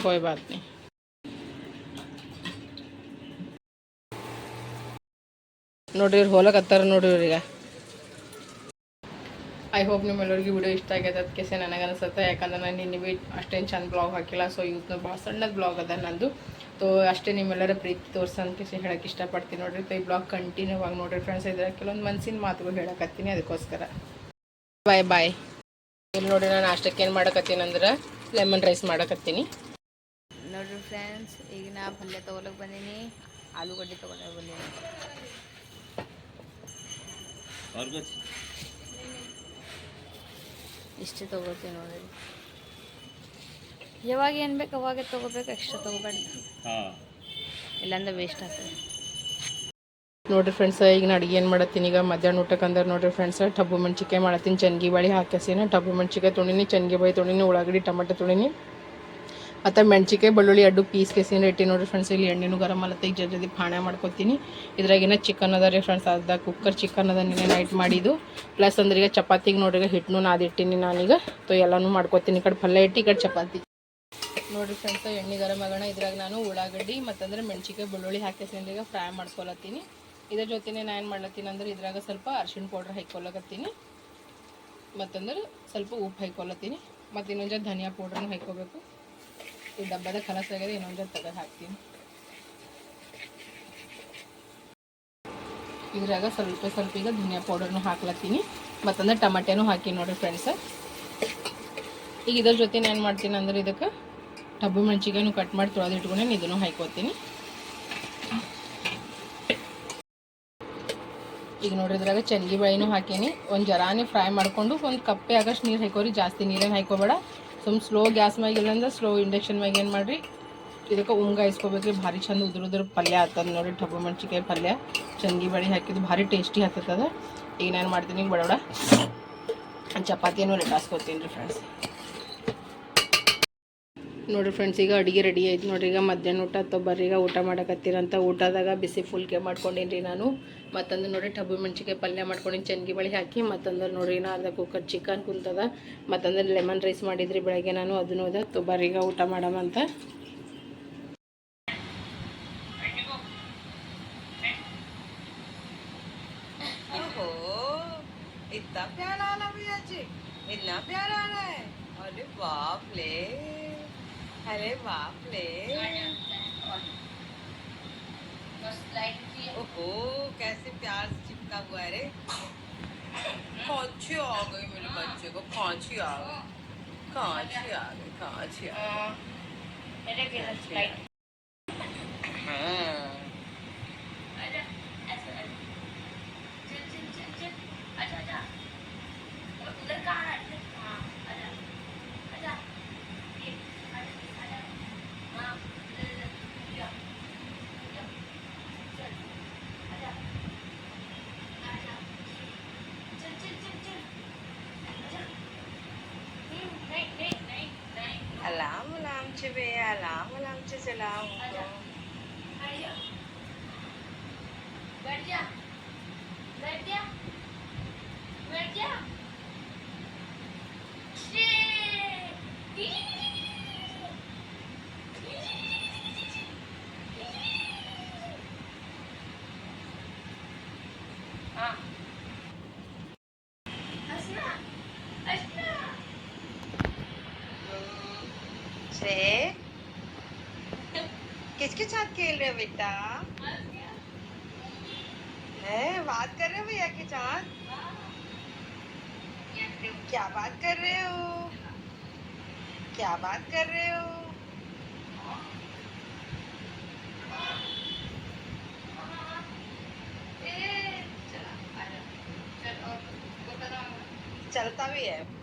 कोई बात नहीं ನೋಡ್ರಿ ಇವ್ರು ಹೋಲಕತ್ತಾರ ನೋಡ್ರಿ ಇವ್ರೀಗ ಐ ಹೋಪ್ ನಿಮ್ಮೆಲ್ಲರಿಗೂ ವಿಡಿಯೋ ಇಷ್ಟ ಆಗ್ಯದ ಅದಕ್ಕೆ ಸೆ ನನಗೆ ಅನಿಸುತ್ತೆ ಯಾಕಂದ್ರೆ ನಾನು ನಿನ್ನೆ ಬಿ ಅಷ್ಟೇನು ಚಂದ ಬ್ಲಾಗ್ ಹಾಕಿಲ್ಲ ಸೊ ಇವತ್ತು ಭಾಳ ಸಣ್ಣದು ಬ್ಲಾಗ್ ಅದ ನಂದು ತೋ ಅಷ್ಟೇ ನಿಮ್ಮೆಲ್ಲರ ಪ್ರೀತಿ ತೋರ್ಸಂತ ಹೇಳಕ್ಕೆ ಇಷ್ಟಪಡ್ತೀನಿ ನೋಡ್ರಿ ತೋ ಈ ಬ್ಲಾಗ್ ಕಂಟಿನ್ಯೂ ಆಗಿ ನೋಡ್ರಿ ಫ್ರೆಂಡ್ಸ್ ಇದ್ರೆ ಕೆಲವೊಂದು ಮನ್ಸಿನ ಮಾತುಗಳು ಹೇಳಕತ್ತೀನಿ ಅದಕ್ಕೋಸ್ಕರ ಬಾಯ್ ಬಾಯ್ ಇಲ್ಲಿ ನೋಡಿ ನಾನು ಅಷ್ಟಕ್ಕೆ ಏನು ಮಾಡಕತ್ತೀನಿ ಅಂದ್ರೆ ಲೆಮನ್ ರೈಸ್ ಮಾಡಕತ್ತೀನಿ. ನೋಡ್ರಿ ಫ್ರೆಂಡ್ಸ್ ಈಗ ನಾ ಪಲ್ಯ ತೊಗೊಳಕ್ಕೆ ಬಂದೀನಿ ಆಲೂಗಡ್ಡೆ ತೊಗೊಳಕ್ಕೆ ಬಂದೀನಿ. ಇಷ್ಟೇ ತಗೋತೀನಿ ನೋಡಿರಿ. ಯಾವಾಗ ಏನು ಬೇಕು ಅವಾಗ ತೊಗೋಬೇಕು ಎಕ್ಸ್ಟ್ರಾ ತೊಗೋಬಾರ್ದು ಇಲ್ಲಾಂದ್ರೆ ವೇಸ್ಟ್ ಆಗ್ತದೆ. ನೋಡ್ರಿ ಫ್ರೆಂಡ್ಸ್ ಈಗ ನಾ ಅಡುಗೆ ಏನು ಮಾಡತ್ತೀನಿ? ಈಗ ಮಧ್ಯಾಹ್ನ ಊಟಕ್ಕೆ ಅಂದ್ರೆ ನೋಡ್ರಿ ಫ್ರೆಂಡ್ಸ್ ಟಬ್ಬು ಮೆಣ್ಸಿಕಾಯಿ ಮಾಡತ್ತೀನಿ. ಚನ್ಗಿ ಬಾಳಿ ಹಾಕಿಸಿನ ಟಬ್ಬು ಮೆಣ್ಸಿಕಾಯಿ ತೊಳಿನಿ ಚನ್ಗಿ ಬಾಯಿ ತೊಳಿನಿ ಉಳ್ಳಾಗಡ್ಡಿ, ಟೊಮೆಟೊ ತೊಳಿನಿ ಮತ್ತು ಮೆಣ್ಸಿಕಾಯಿ ಬೆಳ್ಳುಳ್ಳಿ ಅಡ್ಡು ಪೀಸ್ ಕೇಸಿನ ಇಟ್ಟು ನೋಡ್ರಿ ಫ್ರೆಂಡ್ಸ್ ಇಲ್ಲಿ ಎಣ್ಣೆನೂ ಗರಂ ಅಲ್ಲತ್ತೆ ಈಗ ಜಲ್ದಿ ಪಾಣೆ ಮಾಡ್ಕೊತೀನಿ. ಇದ್ರಾಗಿನ ಚಿಕನ್ ಅದ ರೀ ಫ್ರೆಂಡ್ಸ್ ಅದ ಕುಕ್ಕರ್ ಚಿಕನ್ ಅದ ನಿನ್ನೆ ನೈಟ್ ಮಾಡಿದ್ದು. ಪ್ಲಸ್ ಅಂದ್ರೆ ಈಗ ಚಪಾತಿಗೆ ನೋಡ್ರಿ ಈಗ ಹಿಟ್ಟು ನಾದಿಟ್ಟಿನಿ ನಾನೀಗ. ತೊ ಎಲ್ಲನೂ ಮಾಡ್ಕೊತೀನಿ, ಈ ಕಡೆ ಪಲ್ಯ ಇಟ್ಟು ಈ ಕಡೆ ಚಪಾತಿ. ನೋಡ್ರಿ ಫ್ರೆಂಡ್ಸ್ ಎಣ್ಣೆ ಗರಂ ಆಗೋಣ, ಇದ್ರಾಗ ನಾನು ಉಳ್ಳಾಗಡ್ಡಿ ಮತ್ತಂದ್ರೆ ಮೆಣ್ಸಿಕಾಯಿ ಬೆಳ್ಳುಳ್ಳಿ ಹಾಕಿಸಿಂದ ಈಗ ಫ್ರೈ ಮಾಡ್ಕೊಳತ್ತೀನಿ ಇದ್ರ ಜೊತೆನೆ ನಾನು ಏನು ಮಾಡ್ಲತ್ತೀನಿ ಅಂದ್ರೆ ಇದ್ರಾಗ ಸ್ವಲ್ಪ ಅರ್ಶಿಣ ಪೌಡ್ರ್ ಹಾಕೊಳ್ಳಕತ್ತೀನಿ ಮತ್ತಂದ್ರೆ ಸ್ವಲ್ಪ ಉಪ್ಪು ಹಾಕೊಳ್ಳತ್ತೀನಿ ಮತ್ತು ಇನ್ನೊಂದು ಧನಿಯಾ ಪೌಡ್ರನ್ನು ಹಾಕೋಬೇಕು ಈ ಡಬ್ಬದ ಕಲಸ್ ಆಗ್ಯದ ಇನ್ನೊಂದು ಜೊತೆ ತೆಗೆದು ಹಾಕ್ತೀನಿ. ಇದ್ರಾಗ ಸ್ವಲ್ಪ ಸ್ವಲ್ಪ ಈಗ ಧನಿಯಾ ಪೌಡರ್ನು ಹಾಕ್ಲತ್ತೀನಿ. ಮತ್ತಂದ್ರೆ ಟಮಾಟೆನೂ ಹಾಕಿ ನೋಡ್ರಿ ಫ್ರೆಂಡ್ಸ್ ಈಗ ಇದ್ರ ಜೊತೆ ಏನು ಮಾಡ್ತೀನಿ ಅಂದ್ರೆ ಇದಕ್ಕೆ ಡಬ್ಬು ಮೆಣಸಿಗೆ ಕಟ್ ಮಾಡಿ ತೊಳೆದು ಇಟ್ಕೊಂಡೇನು ಇದನ್ನು ಹಾಕೋತೀನಿ ಈಗ ನೋಡಿದ್ರಾಗ ಚನ್ಗಿ ಬಾಳಿನೂ ಹಾಕೀನಿ. ಒಂದು ಜರಾನೇ ಫ್ರೈ ಮಾಡಿಕೊಂಡು ಒಂದು ಕಪ್ಪೆ ಆಗಷ್ಟು ನೀರು ಹಾಕೋರಿ. ಜಾಸ್ತಿ ನೀರೇನು ಹಾಕೋಬೇಡ. ಸುಮ್ ಸ್ಲೋ ಗ್ಯಾಸ್ ಮ್ಯಾಗ ಇಲ್ಲಂದ್ರೆ ಸ್ಲೋ ಇಂಡಕ್ಷನ್ ಮ್ಯಾಗ ಏನು ಮಾಡಿರಿ? ಇದಕ್ಕೆ ಉಂಗ ಇಸ್ಕೋಬೇಕ್ರಿ ಭಾರಿ ಚಂದ ಉದ್ರ ಉದ್ರ ಪಲ್ಯ ಆಗ್ತದೆ ನೋಡಿ ಟಬ್ಬು ಮೆಣಸಿಕಾಯಿ ಪಲ್ಯ. ಚಂಗಿ ಬಾಳಿ ಹಾಕಿದ್ದು ಭಾರಿ ಟೇಸ್ಟಿ ಆಗ್ತದೆ ಈಗ ನಾನು ಮಾಡ್ತೀನಿ ಬಡವಡ ಚಪಾತಿನೂ ಲೆಟಾಸ್ಕೊತೀನಿ ರೀ ಫ್ರೆಂಡ್ಸ್ ನೋಡಿರಿ ಫ್ರೆಂಡ್ಸ್ ಈಗ ಅಡುಗೆ ರೆಡಿ ಆಯ್ತು ನೋಡಿರಿ. ಈಗ ಮಧ್ಯಾಹ್ನ ಊಟ ತೊಗೊಬರ್ರಿ ಈಗ ಊಟ ಮಾಡಕತ್ತೀರಂತ. ಊಟದಾಗ ಬಿಸಿ ಫುಲ್ಕೆ ಮಾಡ್ಕೊಂಡೀನಿ ರೀ ನಾನು. ಮತ್ತಂದ್ರೆ ನೋಡಿ, ಟಬ್ಬು ಮೆಣಸಿಕಾಯಿ ಪಲ್ಯ ಮಾಡ್ಕೊಂಡು ಚನ್ಗಿ ಬಳಿ ಹಾಕಿ ಮತ್ತಂದ್ರೆ ನೋಡ್ರಿ ಅರ್ಧ ಕುಕ್ಕರ್ ಚಿಕನ್ ಕುಂತದ. ಮತ್ತಂದ್ರೆ ಲೆಮನ್ ರೈಸ್ ಮಾಡಿದ್ರಿ, ಬೆಳಗ್ಗೆ ನಾನು, ಅದನ್ನು ಅದ ತುಂಬ ಊಟ ಊಟ ಮಾಡಮಂತ खांची आ गई मेरे बच्चे को खांची आ गई खांची आ गई खांची आ गई हाँ lang, walang chiselaw. बेटा। है, बात कर रहे हो भैया के साथ? क्या बात कर रहे हो? क्या बात कर रहे हो? चलता भी है।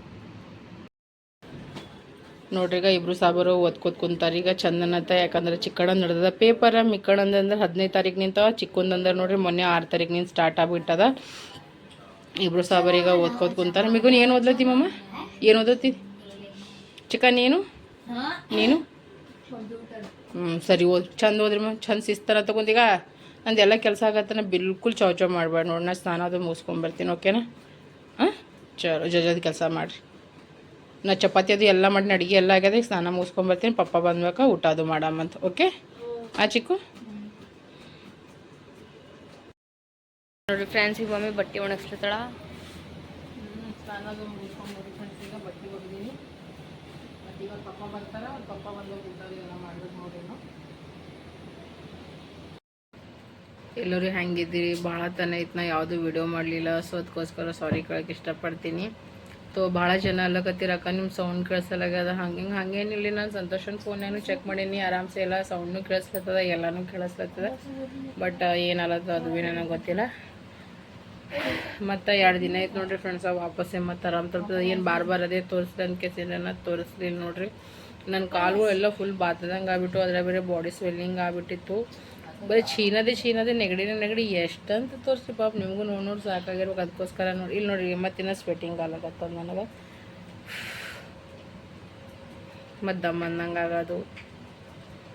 ನೋಡ್ರಿ, ಈಗ ಇಬ್ರು ಸಾಬರು ಓದ್ಕೋತ ಕುಂತಾರ. ಈಗ ಚಂದನತ್ತ ಯಾಕಂದ್ರೆ ಚಿಕ್ಕಣ ನಡ್ದದ. ಪೇಪರ್ ಮಿಕ್ಕಣಂದ ಅಂದ್ರೆ ಹದಿನೈದು ತಾರೀಕು ನಿಂತ ಚಿಕ್ಕಂದಂದ್ರೆ ನೋಡ್ರಿ ಮೊನ್ನೆ ಆರು ತಾರೀಕು ನಿಂತ ಸ್ಟಾರ್ಟ್ ಆಗ್ಬಿಟ್ಟದ. ಇಬ್ರು ಸಾಬರ್ ಈಗ ಓದ್ಕೋತ ಕುಂತಾರ. ಮಿಗುನ್ ಏನು ಓದ್ಲತ್ತಿ ಮಮ್ಮ ಏನು ಓದತ್ತಿ ಚಿಕನ್ ನೀನು? ನೀನು? ಹ್ಞೂ ಸರಿ ಓದ್, ಚಂದ ಓದ್ರಿ ಮ್ಯಾಮ್ ಚಂದ ಸಿಸ್ತನ ತಗೊಂಡೀಗ ನಂದು ಎಲ್ಲ ಕೆಲಸ ಆಗತ್ತನ, ಬಿಲ್ಕುಲ್ ಚೌ ಚೌ ಮಾಡ್ಬೇಡ ನೋಡಿ ಸ್ನಾನ ಅದು ಮುಗಿಸ್ಕೊಂಬರ್ತೀನಿ ಓಕೆನಾ ಹಾಂ? ಚಲೋ ಜಜದ ಕೆಲಸ ಮಾಡಿರಿ. ನಾ ಚಪಾತಿ ಅದು ಎಲ್ಲ ಮಾಡಿ ಅಡುಗೆ ಎಲ್ಲ ಆಗ್ಯದ ಈಗ ಸ್ನಾನ ಮುಗಿಸ್ಕೊಂಬರ್ತೀನಿ ಪಪ್ಪ ಬಂದ್ಬೇಕಾ ಊಟ ಅದು ಮಾಡಮ್ಮಂತ ಓಕೆ? ಆ ಚಿಕ್ಕು? ನೋಡ್ರಿ ಫ್ರೆಂಡ್ಸ್ ಈಗ ಮಮ್ಮಿ ಬಟ್ಟೆ ಒಣಗಿಸ್ಲತ್ತಳ? ಸ್ನಾನ ಅದು ಫ್ರೆಂಡ್ಸ್ ಈಗ ಬಟ್ಟೆ ಒಗ್ದೀನಿ ಮತ್ತು ಇವಾಗ ಪಪ್ಪ ಬರ್ತಾರ ಪಪ್ಪ ಬಂದು ಊಟ ಎಲ್ಲ ಮಾಡ್ಬೇಕು ನೋಡ್ರಿ ನಾವು ಎಲ್ಲರೂ ಹೆಂಗಿದ್ದೀರಿ? ಭಾಳ ತನ ಇತ್ತು ನಾ ಯಾವುದು ವಿಡಿಯೋ ಮಾಡಲಿಲ್ಲ ಸೊ ಅದಕ್ಕೋಸ್ಕರ ಸಾರಿ ಕೇಳಕ್ಕೆ ಇಷ್ಟಪಡ್ತೀನಿ. ತೋ ಭಾಳ ಜನ ಅಲ್ಲಕತ್ತಿರಕ್ಕ ನಿಮ್ಮ ಸೌಂಡ್ ಕೇಳಿಸಲಾಗ್ಯದ. ಹಂಗೆ ಹಿಂಗೆ ಹಂಗೇನಿಲ್ಲ ನಾನು ಸಂತೋಷನ ಫೋನ್ಯಾನು ಚೆಕ್ ಮಾಡೀನಿ, ಆರಾಮ್ಸೆ ಎಲ್ಲ ಸೌಂಡ್ನು ಕೇಳಿಸ್ಲತ್ತದ, ಎಲ್ಲನೂ ಕೇಳಿಸ್ಲತ್ತದ. ಬಟ್ ಏನಲ್ಲದ ಅದು ಭೀ ನನಗೆ ಗೊತ್ತಿಲ್ಲ. ಮತ್ತು ಎರಡು ದಿನ ಆಯ್ತು ನೋಡ್ರಿ ಫ್ರೆಂಡ್ಸ್ ವಾಪಸ್ಸೆ ಮತ್ತು ಆರಾಮ್ ತರ್ತದೆ ಏನು ಬಾರ್ ಬಾರ್ ಅದೇ ತೋರಿಸ್ದೆ ಅಂತ ಕೇಸಿನ ತೋರಿಸ್ಲಿಲ್ಲ ನೋಡ್ರಿ. ನನ್ನ ಕಾಲು ಎಲ್ಲ ಫುಲ್ ಬಾತದಂಗೆ ಆಗ್ಬಿಟ್ಟು, ಅದರ ಬೇರೆ ಬಾಡಿ ಸ್ವೆಲ್ಲಿಂಗ್ ಆಗ್ಬಿಟ್ಟಿತ್ತು. ಬರೀ ಚೀನದೇ ಚೀನದೇ ನೆಗಡಿನ ನೆಗಡಿ ಎಷ್ಟಂತ ತೋರಿಸಿ ಪಾಪ ನಿಮಗೂ ನೋಡಿ ನೋಡಿ ಸಾಕಾಗಿರ್ಬೇಕು. ಅದಕ್ಕೋಸ್ಕರ ನೋಡಿ ಇಲ್ಲಿ ನೋಡಿರಿ ಮತ್ತಿನ ಸ್ವೆಟಿಂಗ್ ಆಗತ್ತದ ನನಗೆ. ಮತ್ತು ದಮ್ ಅಂದಂಗೆ ಆಗೋದು.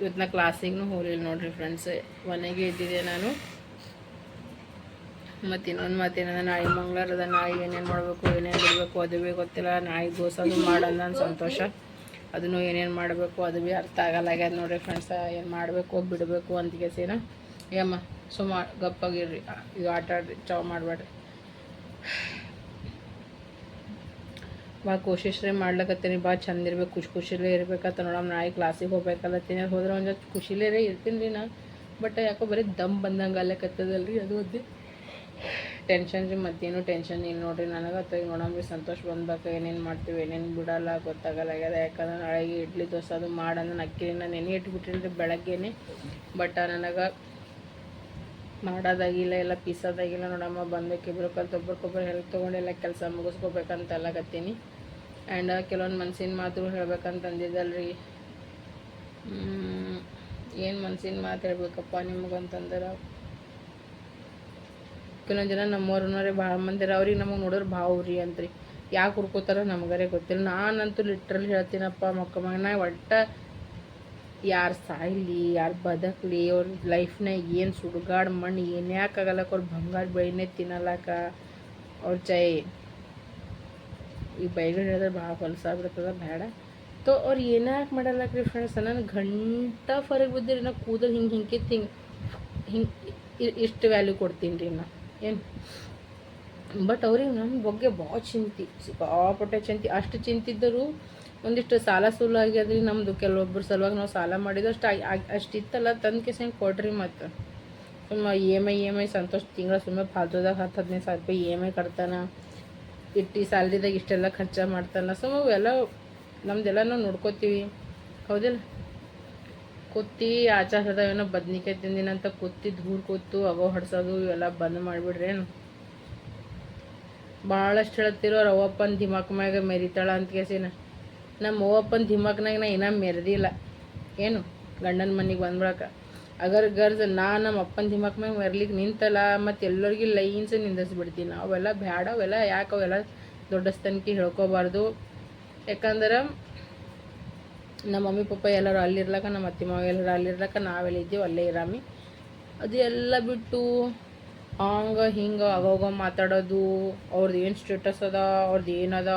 ಇವತ್ತು ನಾ ಕ್ಲಾಸಿಗೂ ಹೋಗಲಿಲ್ಲ ನೋಡಿರಿ ಫ್ರೆಂಡ್ಸ್ ಮನೆಗೆ ಇದ್ದಿದ್ದೆ ನಾನು. ಮತ್ತು ಇನ್ನೊಂದು ಮಾತೇನಂದ್ರೆ ನಾಯಿ ಮಂಗಳಾರದ ನಾಯಿ ಏನೇನು ಮಾಡಬೇಕು, ಏನೇನು ಬಿಡಬೇಕು ಅದು ಬೇಕು ಗೊತ್ತಿಲ್ಲ. ನಾಯಿ ದೋಸೆ ಮಾಡೋಣ ಸಂತೋಷ. ಅದನ್ನು ಏನೇನು ಮಾಡಬೇಕು, ಅದು ಭೀ ಅರ್ಥ ಆಗಲ್ಲ. ಆಗ್ಯದ ನೋಡ್ರಿ ಫ್ರೆಂಡ್ಸ ಏನು ಮಾಡಬೇಕು ಬಿಡಬೇಕು ಅಂತ ಕೇಸಿನ ಏಮ್ಮ ಸುಮಾರು ಗಪ್ಪಾಗಿರ್ರಿ. ಇದು ಆಟ ಆಡ್ರಿ, ಚಾವ್ ಮಾಡಬೇಡ್ರಿ ಭಾಳ ಕೋಶಿಶ್ರೇ ಮಾಡ್ಲಕತ್ತೀನಿ. ಭಾಳ ಚಂದ ಇರ್ಬೇಕು, ಖುಷಿ ಖುಷಿಲೇ ಇರ್ಬೇಕಂತ ನೋಡಮ್ಮ ನಾಳೆ ಕ್ಲಾಸಿಗೆ ಹೋಗ್ಬೇಕಲ್ಲತ್ತೀನಿ ಹೋದ್ರೆ ಒಂದು ಖುಷಿಲೇ ಇರ್ತೀನಿ ರೀ ನಾ. ಬಟ್ ಯಾಕೋ ಬರೀ ದಮ್ ಬಂದಂಗೆ ಅಲ್ಲಕತ್ತದಲ್ರಿ ಅದು ಒಂದು ಟೆನ್ಷನ್ ರೀ ಮತ್ತೇನು ಟೆನ್ಷನ್ ಇಲ್ಲ ನೋಡ್ರಿ. ನನಗೆ ಅಥವಾ ಈಗ ರೀ ಸಂತೋಷ ಬಂದ್ಬೇಕು, ಏನೇನು ಮಾಡ್ತೀವಿ, ಏನೇನು ಬಿಡಲ್ಲ ಗೊತ್ತಾಗಲ್ಲ ಆಗ್ಯದ ಯಾಕಂದ್ರೆ ನಾಳೆಗೆ ಇಡ್ಲಿ ದೋಸೆ ಅದು ಮಾಡಂದ್ರೆ ಅಕ್ಕಿನ ನೆನೆ ಇಟ್ಬಿಟ್ಟಿನಿ ಬೆಳಗ್ಗೆನೆ. ಬಟ್ ನನಗೆ ಮಾಡೋದಾಗಿಲ್ಲ, ಎಲ್ಲ ಪೀಸೋದಾಗಿಲ್ಲ ನೋಡಮ್ಮ. ಬಂದಕ್ಕೆ ಇಬ್ಬರು ಕಲ್ತು ಒಬ್ರಿಗೊಬ್ರು ಹೆಲ್ಪ್ ತೊಗೊಂಡು ಎಲ್ಲ ಕೆಲಸ ಮುಗಿಸ್ಕೋಬೇಕಂತ ಅಲ್ಲಕತ್ತೀನಿ ಆ್ಯಂಡ್ ಕೆಲವೊಂದು ಮನ್ಸಿನ ಮಾತು ಹೇಳ್ಬೇಕಂತ ಅಂದಿದ್ದಲ್ರಿ ಏನು ಮನ್ಸಿನ ಮಾತು ಹೇಳ್ಬೇಕಪ್ಪ ನಿಮಗಂತಂದ್ರೆ? ಕೆಲವೊಂದು ಜನ ನಮ್ಮವ್ರನ್ನೋರೆ ಭಾಳ ಮಂದಿರ ಅವ್ರಿಗೆ ನಮಗೆ ನೋಡೋರು ಭಾವ್ರಿ ಅಂತ್ರಿ. ಯಾಕೆ ಹುಡ್ಕೋತಾರ ನಮಗರೇ ಗೊತ್ತಿಲ್ಲ. ನಾನಂತೂ ಲಿಟ್ರಲ್ ಹೇಳ್ತೀನಪ್ಪ ಮಕ್ಕ ಮಗನ ಒಟ್ಟು ಯಾರು ಸಾಯ್ಲಿ, ಯಾರು ಬದುಕಲಿ, ಅವ್ರ ಲೈಫ್ನಾಗ ಏನು ಸುಡುಗಾಡು ಮಣ್ಣು, ಏನು ಯಾಕೆ ಆಗಲ್ಲಕ್ಕ ಅವ್ರು ಬಂಗಾರ ಬೆಳೆನೇ ತಿನ್ನಲ್ಲಕ್ಕ ಅವ್ರ ಚೈ, ಈ ಬೈಗಳು ಹೇಳಿದ್ರೆ ಭಾಳ ಹೊಲಸಾಗ್ಬಿಡ್ತದ ಬೇಡ ತೋ, ಅವ್ರು ಏನಾಕೆ ರೀ ಫ್ರೆಂಡ್ಸ್ ನಾನು ಗಂಟ ಫರಕ್ ಬಿದ್ದಿರಿ, ನಾ ಕೂದಲು ಹಿಂಗೆ ಹಿಂಗೆ ಹಿಂಗೆ ಹಿಂಗೆ ಇಷ್ಟು ವ್ಯಾಲ್ಯೂ ಕೊಡ್ತೀನಿ ರೀ ನಾ. ಏನು? ಬಟ್ ಅವ್ರಿಗೆ ನಮ್ಮ ಬಗ್ಗೆ ಭಾಳ ಚಿಂತೆ. ಸಿಕ್ಕಾಪಟ್ಟೆ ಚಿಂತೆ. ಅಷ್ಟು ಚಿಂತಿದ್ದರು ಒಂದಿಷ್ಟು ಸಾಲ ಸುಲ್ಲು ಆಗ್ಯದ್ರಿ ನಮ್ಮದು ಕೆಲವೊಬ್ಬರ ಸಲುವಾಗಿ ನಾವು ಸಾಲ ಮಾಡಿದ್ದು ಅಷ್ಟು. ಅಷ್ಟು ಇತ್ತಲ್ಲ ತಂದು ಕೇಸ ಕೊಡ್ರಿ ಮತ್ತು. ಸುಮ್ಮ E M I E M I ಸಂತೋಷ ತಿಂಗಳ ಸುಮ್ಮನೆ ಫಾಲ್ತುದಾಗ ಹತ್ತು, ಹದಿನೈದು ಸಾವಿರ ರೂಪಾಯಿ ಇ ಎಂ ಐ ಕಟ್ತಾನ. ಇಟ್ಟು ಸ್ಯಾಲ್ರಿದಾಗ ಇಷ್ಟೆಲ್ಲ ಖರ್ಚು ಮಾಡ್ತಾನ. ಸುಮ್ಮ ಅವೆಲ್ಲ ನಮ್ದೆಲ್ಲ ನಾವು ನೋಡ್ಕೋತೀವಿ. ಹೌದಿಲ್ಲ? ಕುತ್ತಿ ಏನೋ ಬದ್ನಿಕಾಯಿ ತಿಂದಿನಂತ ಕುತ್ತಿ ಧೂರ್ ಕೂತು ಅವ ಹೊಡ್ಸೋದು ಇವೆಲ್ಲ ಬಂದ್ ಮಾಡಿಬಿಡ್ರೇನು ಭಾಳಷ್ಟು ಹೇಳ್ತಿರೋ ಅವ್ವಪ್ಪನ ದಿಮಾಕ್ ಮ್ಯಾಗ ಮೆರಿತಾಳ ಅಂತ ಕೇಸಿನ. ನಮ್ಮ ಅವ್ವಪ್ಪನ ದಿಮಾಕ್ನಾಗ ನಾ ಇನ್ನೂ ಮೆರೆದಿಲ್ಲ. ಏನು? ಗಂಡನ ಮನೆಗೆ ಬಂದ್ಬಿಡಕ ಅಗರ್ ಗರ್ಜ್ ನಾ ನಮ್ಮ ಅಪ್ಪನ ದಿಮಾಕ್ ಮ್ಯಾಗ ಮೆರ್ಲಿಕ್ಕೆ ನಿಂತಲ್ಲ ಮತ್ತು ಎಲ್ಲರಿಗೂ ಲೈನ್ಸ್ ನಿಂದಿಸ್ಬಿಡ್ತೀನಿ ಅವೆಲ್ಲ ಬ್ಯಾಡ ಅವೆಲ್ಲ ಯಾಕೆ ಅವೆಲ್ಲ ದೊಡ್ಡಸ್ತನಕ್ಕೆ ಹೇಳ್ಕೋಬಾರ್ದು. ಯಾಕಂದ್ರೆ ನಮ್ಮ ಮಮ್ಮಿ, ಪಪ್ಪ ಎಲ್ಲರೂ ಅಲ್ಲಿರ್ಲಕ್ಕ ನಮ್ಮ ಅತ್ತೆ ಮಾವ ಎಲ್ಲರೂ ಅಲ್ಲಿರ್ಲಕ್ಕ ನಾವೆಲ್ಲ ಇದ್ದೀವಿ, ಅಲ್ಲೇ ಇರಾಮಿ. ಅದು ಎಲ್ಲ ಬಿಟ್ಟು ಹಂಗೆ ಹಿಂಗೆ ಅವಾಗ ಮಾತಾಡೋದು ಅವ್ರದ್ದು ಏನು ಸ್ಟೇಟಸ್ ಅದ ಅವ್ರದ್ದು ಏನದ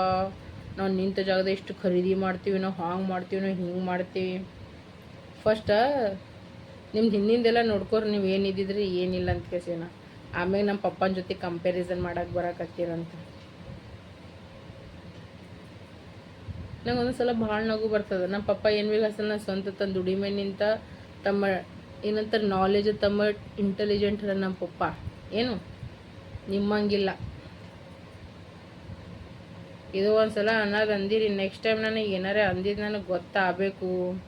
ನಾವು ನಿಂತ ಜಾಗದ ಎಷ್ಟು ಖರೀದಿ ಮಾಡ್ತೀವಿ, ನಾವು ಹಾಂಗೆ ಮಾಡ್ತೀವಿ, ನಾವು ಹಿಂಗೆ ಮಾಡ್ತೀವಿ. ಫಸ್ಟ ನಿಮ್ದು ಹಿಂದಿಂದೆಲ್ಲ ನೋಡ್ಕೊರಿ, ನೀವು ಏನಿದ್ದಿದ್ರಿ ಏನಿಲ್ಲ ಅಂತ ಕೇಸಿನ ಆಮೇಲೆ ನಮ್ಮ ಪಪ್ಪನ ಜೊತೆ ಕಂಪ್ಯಾರಿಸನ್ ಮಾಡಕ್ಕೆ ಬರಕತ್ತೀರಂತ ನಂಗೆ ಒಂದೊಂದ್ಸಲ ಭಾಳ ನಗು ಬರ್ತದೆ. ನಮ್ಮ ಪಪ್ಪ ಏನು ನಾನು ಸ್ವಂತ ತನ್ನ ದುಡಿಮೆ ನಿಂತ ತಮ್ಮ ಏನಂತ ನಾಲೆಜ್ ತಮ್ಮ ಇಂಟೆಲಿಜೆಂಟ್ ಅದ ನಮ್ಮ ಪಪ್ಪ. ಏನು? ನಿಮ್ಮಂಗಿಲ್ಲ. ಇದು ಒಂದ್ಸಲ ಅನ್ನೋದು ಅಂದಿರಿ ನೆಕ್ಸ್ಟ್ ಟೈಮ್ ನನಗೆ ಏನಾರೇ ಅಂದಿದ್ದು ನನಗೆ ಗೊತ್ತಾಗಬೇಕು.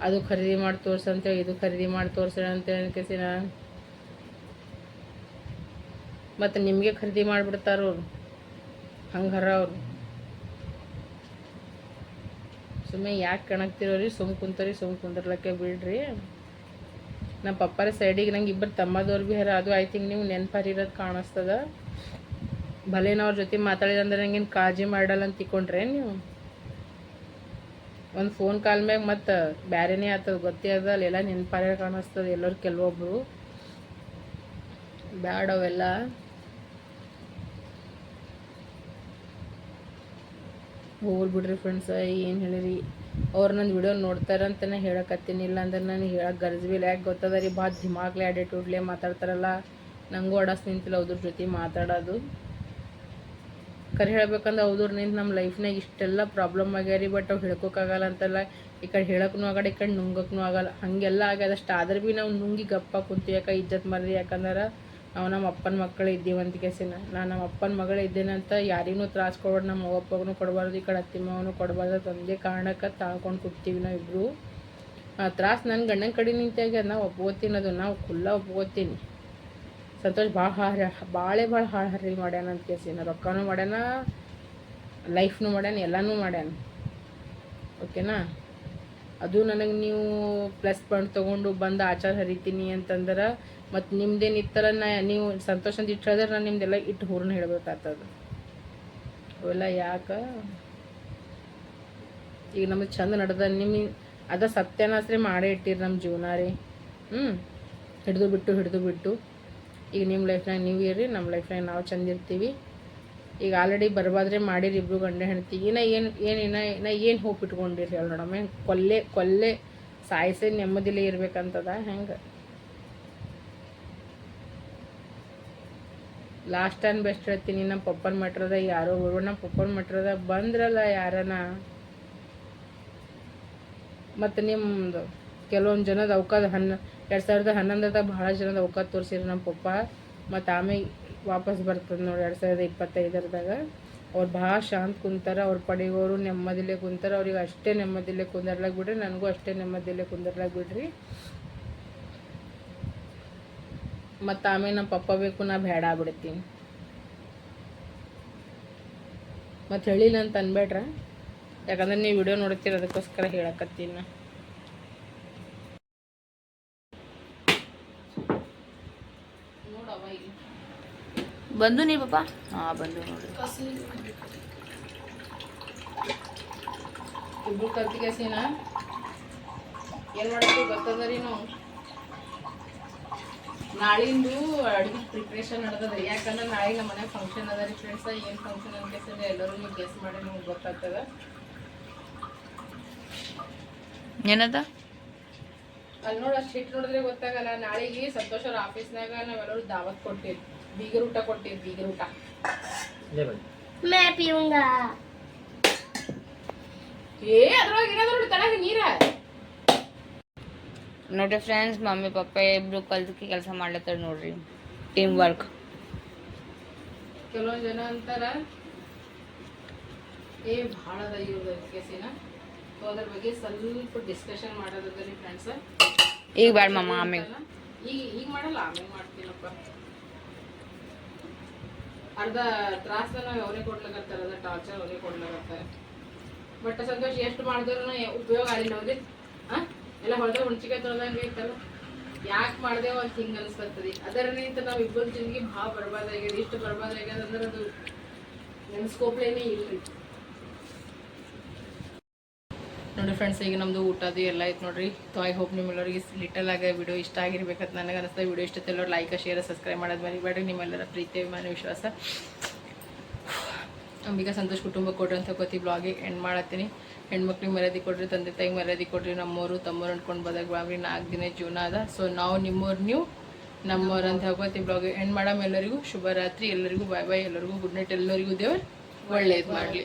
ಅದು ಖರೀದಿ ಮಾಡಿ ತೋರ್ಸಂತೇಳಿ, ಇದು ಖರೀದಿ ಮಾಡಿ ತೋರ್ಸೋಣ ಅಂತೇಳಿ ಅನ್ಕೇಸಿನ. ಮತ್ತು ನಿಮಗೆ ಖರೀದಿ ಮಾಡಿಬಿಡ್ತಾರ ಅವ್ರು. ಹಂಗಾರ ಅವ್ರು. ಸುಮ್ಮನೆ ಯಾಕೆ ಕಣಕ್ತಿರೋರಿ ಸುಮ್ ಕುಂತರಿ, ಸುಮ್ ಕುಂದಿರ್ಲಕ್ಕೆ ಬಿಡ್ರಿ. ನಮ್ಮ ಪಪ್ಪಾರ ಸೈಡಿಗೆ ನಂಗೆ ಇಬ್ಬರು ತಮ್ಮದವ್ರು ಭೀ ಹರ ಅದು ಐ ಥಿಂಕ್ ನೀವು ನೆನಪರಿರೋದು ಕಾಣಿಸ್ತದ. ಭಲೇನವ್ರ ಜೊತೆ ಮಾತಾಡಿದಂದ್ರೆ ನಂಗೇನು ಕಾಳಜಿ ಮಾಡಲ್ಲ ಅಂತ ತಿಕೊಂಡ್ರೆ ನೀವು? ಒಂದು ಫೋನ್ ಕಾಲ್ ಮ್ಯಾಗ ಮತ್ತು ಬೇರೆನೇ ಆಗ್ತದೆ ಗೊತ್ತೇ ಅದ ಅಲ್ಲೆಲ್ಲ ನೆನಪಾರ ಕಾಣಿಸ್ತದೆ ಎಲ್ಲರು ಕೆಲವೊಬ್ರು. ಬ್ಯಾಡ ಅವೆಲ್ಲ. ಹೋಗ್ಲಿ ಬಿಡ್ರಿ ಫ್ರೆಂಡ್ಸ್ ಏನು ಹೇಳಿರಿ? ಅವ್ರು ನನ್ನ ವಿಡಿಯೋ ನಾ ಹೇಳಕತ್ತೀನಿ. ಇಲ್ಲ ಅಂದ್ರೆ ನಾನು ಹೇಳಕ್ಕೆ ಗರ್ಜ್ ಬಿ ಇಲ್ಲ ಯಾಕೆ ಗೊತ್ತದ ರೀ? ಭಾಳ ದಿಮಾಗ್ಲೆ ಆ್ಯಟಿಟ್ಯೂಡ್ಲೆ ಮಾತಾಡ್ತಾರಲ್ಲ. ನನಗೂ ಅಡಸ್ ನಿಂತಿಲ್ಲ ಅವ್ರ ಜೊತೆ ಮಾತಾಡೋದು. ಕರೆ ಹೇಳ್ಬೇಕಂದ್ರೆ ಅವ್ರು ನಿಂತು ನಮ್ಮ ಲೈಫ್ನಾಗ ಇಷ್ಟೆಲ್ಲ ಪ್ರಾಬ್ಲಮ್ ಆಗ್ಯಾರಿ ಬಟ್ ಅವ್ರು ಹೇಳ್ಕೊಕ್ಕಾಗಲ್ಲ ಅಂತಲ್ಲ. ಈ ಕಡೆ ಹೇಳೋಕ್ಕೂ ಆಗಲ್ಲ, ಈ ಕಡೆ ನುಂಗಕ್ಕೂ ಆಗಲ್ಲ. ಹಾಗೆಲ್ಲ ಆಗ್ಯದ ಅಷ್ಟು ಆದ್ರೆ ಭೀ ನಾವು ನುಂಗಿ ಗಪ್ಪ ಕುಂತೀವಿ. ಯಾಕೆ ಇಜ್ಜತ್ ಮರ್ರಿ ಯಾಕಂದ್ರೆ? ನಾವು ನಮ್ಮ ಅಪ್ಪನ ಮಕ್ಕಳು ಇದ್ದೀವಂತ ಕೇಸಿನ. ನಾನು ನಮ್ಮ ಅಪ್ಪನ ಮಗಳು ಇದ್ದೇನಂತ ಯಾರಿಗೂ ತ್ರಾಸ ಕೊಡ್ಬಾರ್ದು ನಮ್ಮ ಅವ್ವಪ್ಪಗೂ ಕೊಡಬಾರ್ದು, ಈ ಕಡೆ ಅತ್ತಿಮ್ಮವನು ಕೊಡಬಾರ್ದು ಅಂತ ಒಂದೇ ಕಾರಣಕ್ಕೆ ತಾಳ್ಕೊಂಡು ಕೂತೀವಿ ನಾವು ಇಬ್ಬರು ತ್ರಾಸ ನನ್ನ ಗಂಡನ ಕಡೆ ನಿಂತಾಗ ನಾವು ಒಪ್ಕೋತೀನಿ, ಅದು ನಾವು ಖುಲ್ಲ ಒಪ್ಕೋತೀನಿ. ಸಂತೋಷ ಭಾಳ ಹಾರ ಭಾಳೇ ಭಾಳ ಹಾಳು ಹರಿ ಮಾಡ್ಯಾನ ಅಂತ ಕೇಸಿನ. ರೊಕ್ಕನೂ ಮಾಡ್ಯಾನ, ಲೈಫ್ನು ಮಾಡ್ಯಾನ, ಎಲ್ಲನೂ ಮಾಡ್ಯಾನ. ಓಕೆನಾ? ಅದು ನನಗೆ ನೀವು ಪ್ಲಸ್ ಪಾಯಿಂಟ್ ತೊಗೊಂಡು ಬಂದು ಆಚಾರ ಹರಿತೀನಿ ಅಂತಂದ್ರೆ ಮತ್ತು ನಿಮ್ದೇನು ಇತ್ತಲ್ಲ ನಾ ನೀವು ಸಂತೋಷ ಅಂತ ಇಟ್ಟು ಹೇಳಿದ್ರೆ ನಾನು ನಿಮ್ದೆಲ್ಲ ಇಟ್ಟು ಹೂರ್ನ ಹೇಳ್ಬೇಕಾಗ್ತದ. ಅವೆಲ್ಲ ಯಾಕೆ? ಈಗ ನಮಗೆ ಚಂದ ನಡೆದ ನಿಮ್ಮ ಅದ ಸತ್ಯನಾಸ್ರೆ ಮಾಡೇ ಇಟ್ಟಿರಿ ನಮ್ಮ ಜೀವನ ರೀ. ಹ್ಞೂ ಹಿಡಿದು ಬಿಟ್ಟು ಹಿಡಿದು ಬಿಟ್ಟು. ಈಗ ನಿಮ್ಮ ಲೈಫ್ನಾಗ ನೀವು ಇರ್ರಿ ನಮ್ಮ ಲೈಫ್ನಾಗ ನಾವು ಚಂದ ಇರ್ತೀವಿ. ಈಗ ಆಲ್ರೆಡಿ ಬರ್ಬಾದ್ರೆ ಮಾಡಿರಿ ಇಬ್ರು ಗಂಡ ಹೆಣ್ತಿ ಇನ್ನ ಏನು ಏನು ಇನ್ನ ಇನ್ನ ಏನು ಹೋಪ್ ಇಟ್ಕೊಂಡಿರಿ ಹೇಳಿ ನೋಡಮ್ಮ? ಕೊಲ್ಲೆ ಕೊಲ್ಲೆ ಸಾಯಿಸೇ ನೆಮ್ಮದಿಲೇ ಇರ್ಬೇಕಂತದ ಹೆಂಗೆ? ಲಾಸ್ಟ್ ಟೈಮ್ ಬೆಸ್ಟ್ ಹೇಳ್ತೀನಿ, ನಮ್ಮ ಪಪ್ಪನ ಮಟ್ರದ ಯಾರೋ ಬರುವ ನಮ್ಮ ಪಪ್ಪನ ಮಟ್ರದ ಬಂದ್ರಲ್ಲ ಯಾರನ? ಮತ್ತು ನಿಮ್ಮದು ಕೆಲವೊಂದು ಜನದ ಅವಕಾಶ ಹನ್ನ ಎರಡು ಸಾವಿರದ ಹನ್ನೊಂದರದಾಗ ಭಾಳ ಜನದ ಅವಕಾಶ ತೋರಿಸಿದ್ರು ನಮ್ಮ ಪಪ್ಪ, ಮತ್ತು ಆಮೇಲೆ ವಾಪಸ್ ಬರ್ತದೆ ನೋಡಿ ಎರಡು ಸಾವಿರದ ಇಪ್ಪತ್ತೈದರದಾಗ ಅವ್ರು ಭಾಳ ಶಾಂತ ಕುಂತಾರ, ಅವ್ರ ಪಡೆಗೋರು ನೆಮ್ಮದಿಲೆ ನೆಮ್ಮದಿಲೇ ಕುಂತಾರ, ಅವ್ರಿಗೆ ಅಷ್ಟೇ ನೆಮ್ಮದಿಲ್ಲೇ ಕುಂದರ್ಲಾಗ ಬಿಡ್ರಿ, ನನಗೂ ಅಷ್ಟೇ ನೆಮ್ಮದಿಲ್ಲೇ ಕುಂದರ್ಲಾಗ ಬಿಡ್ರಿ. ಮತ್ತು ಆಮೇಲೆ ನಮ್ಮ ಪಪ್ಪ ಬೇಕು ನಾ ಬೇಡ ಆಗ್ಬಿಡ್ತೀನಿ. ಮತ್ತು ಹೇಳಿಲ್ಲ ಅಂತ ಅನ್ಬೇಡ್ರ? ಯಾಕಂದ್ರೆ ನೀವು ವಿಡಿಯೋ ನೋಡ್ತೀರ ಅದಕ್ಕೋಸ್ಕರ ಹೇಳಕತ್ತೀನಿ. ನಾ ಬಂದು ನೀ ಪಾಪ ಹಾಂ ಬಂದು ನೋಡ್ರಿ ಇಬ್ರು ಕಲ್ತಿಗೆಸಿನ ಏನು ಮಾಡ್ತೀವಿ ಗೊತ್ತದ ರೀ ನಾವು ನಾಳಿಂದು ಅಡುಗೆ ಪ್ರಿಪ್ರೇಷನ್ ನಡೆದದ. ಯಾಕಂದ್ರೆ ನಾಳೆ ನಮ್ಮ ಮನೆ ಫಂಕ್ಷನ್ ಅದ ರೀ ಫ್ರೆಂಡ್ಸ ಏನು ಫಂಕ್ಷನ್ ಅಂತ ಕೇಸಂದ್ರೆ ಎಲ್ಲರೂ ನೀವು ಗೆಸ್ ಮಾಡಿ ನಿಮ್ಗೆ ಗೊತ್ತಾಗ್ತದ. ಏನದ? ಅಲ್ಲಿ ನೋಡಿ ಅಷ್ಟು ಹಿಟ್ಟು ನೋಡಿದ್ರೆ ಗೊತ್ತಾಗಲ್ಲ. ನಾಳೆಗೆ ಸಂತೋಷ್ ಅವ್ರ ಆಫೀಸ್ನಾಗ ನಾವೆಲ್ಲರೂ ದಾವತ್ ಕೊಟ್ಟಿವಿ. ಬೀಗರ್ ಊಟ ಕೊಟ್ಟಿವಿ ಬೀಗರ್ ಊಟ. ಏ ಅದ್ರೊಳಗೆ ಏನಾದ್ರು ತಳಗ ನೀರ. ನೋಡ್ರಿ ಫ್ರೆಂಡ್ಸ್ ಮಮ್ಮಿ ಪಪ್ಪ ಇಬ್ರು ಕಲ್ತಕ್ಕೆ ಕೆಲಸ ಮಾಡ್ಲತ್ತಾರ ನೋಡ್ರಿ ಟೀಮ್ ವರ್ಕ್ ಕೆಲವೊಂದು ಜನ ಅಂತಾರ ಏ ಭಾಳ ಅದ ಇವ್ರದ್ದು ಕೇಸಿನ ಸೊ ಅದ್ರ ಬಗ್ಗೆ ಸ್ವಲ್ಪ ಡಿಸ್ಕಷನ್ ಮಾಡೋದದ ರೀ ಫ್ರೆಂಡ್ಸ್ ಈಗ ಬೇಡ ಮಮ್ಮ ಆಮೇಲೆ ಈಗ ಈಗ ಮಾಡಲ್ಲ ಆಮೇಲೆ ಮಾಡ್ತೀನಪ್ಪ ಅರ್ಧ ತ್ರಾಸ ನಾವು ಅವರೇ ಕೊಡ್ಲಾಗತ್ತಾರ ಅದ ಟಾರ್ಚರ್ ಅವರೇ ಕೊಡ್ಲಾಗತ್ತಾರೆ ಬಟ್ ಸಂತೋಷ್ ಎಷ್ಟು ಮಾಡಿದ್ರು ಉಪಯೋಗ ಆಗಿಲ್ಲ ಹೌದಿ ಹಾ ಎಲ್ಲ ಹೊಡೆದ ಹುಣ್ಚಿಕಾಯಿ ತೊಳೆದಂಗೆ ಐತಲ್ಲ ಯಾಕೆ ಮಾಡ್ದೇವ ಅಂತ ಹಿಂಗೆ ಅನ್ಸ್ಕೊತದೆ ಅದರಿಂದ ನಾವು ಇಬ್ಬರ ಜಿಂದಗಿ ಭಾಳ ಬರ್ಬಾದಾಗ್ಯದ ಇಷ್ಟು ಬರ್ಬಾದಾಗ್ಯದ ಅಂದ್ರೆ ಅದು ನೆನ್ಸ್ಕೋಪ್ಲೇನೇ ಇಲ್ರಿ. ನೋಡಿ ಫ್ರೆಂಡ್ಸ್ ಈಗ ನಮ್ಮದು ಊಟದು ಎಲ್ಲ ಐತೆ ನೋಡ್ರಿ. ಸೊ ಐ ಹೋಪ್ ನಿಮ್ಮೆಲ್ಲರಿಗೆ ಲಿಟಲ್ ಆಗ ವಿಡಿಯೋ ಇಷ್ಟ ಆಗಿರ್ಬೇಕಂತ ನನಗೆ ಅನಿಸ್ತದೆ. ವಿಡಿಯೋ ಇಷ್ಟ ಎಲ್ಲರೂ ಲೈಕ್ ಶೇರ್ ಸಬ್ಸ್ಕ್ರೈಬ್ ಮಾಡೋದು ಮರಿಬೇಡ್ರಿ. ನಿಮ್ಮೆಲ್ಲರ ಪ್ರೀತಿ, ಅಭಿಮಾನ, ವಿಶ್ವಾಸ. ಅಂಬಿಕಾ ಸಂತೋಷ್ ಕುಟುಂಬ ಕೊಡ್ರಿ ಅಂತ ಗೊತ್ತಿ ಬ್ಲಾಗಿಗೆ ಎಂಡ್ ಮಾಡತ್ತೀನಿ. ಹೆಣ್ಮಕ್ಳಿಗೆ ಮರ್ಯಾದೆ ಕೊಡ್ರಿ, ತಂದೆ ತಾಯಿಗೆ ಮರ್ಯಾದೆ ಕೊಡ್ರಿ ನಮ್ಮವರು ತಮ್ಮವ್ರು ಅಂದ್ಕೊಂಡು ಬಂದಾಗ ಬಾವ್ರಿ ನಾಲ್ಕು ದಿನ ಜೀವನ ಅದ. ಸೊ ನಾವು ನಿಮ್ಮವ್ರು ನೀವು ನಮ್ಮವ್ರು ಅಂತ ಹೇಳ್ಕೊತಿ ಬ್ಲಾಗ್. ಎಂಡ್ ಮಾಡಮ್ ಎಲ್ಲರಿಗೂ ಶುಭರಾತ್ರಿ, ಎಲ್ಲರಿಗೂ ಬಾಯ್ ಬಾಯ್, ಎಲ್ಲರಿಗೂ ಗುಡ್ ನೈಟ್, ಎಲ್ಲರಿಗೂ ದೇವ್ರು ಒಳ್ಳೇದು ಮಾಡಲಿ.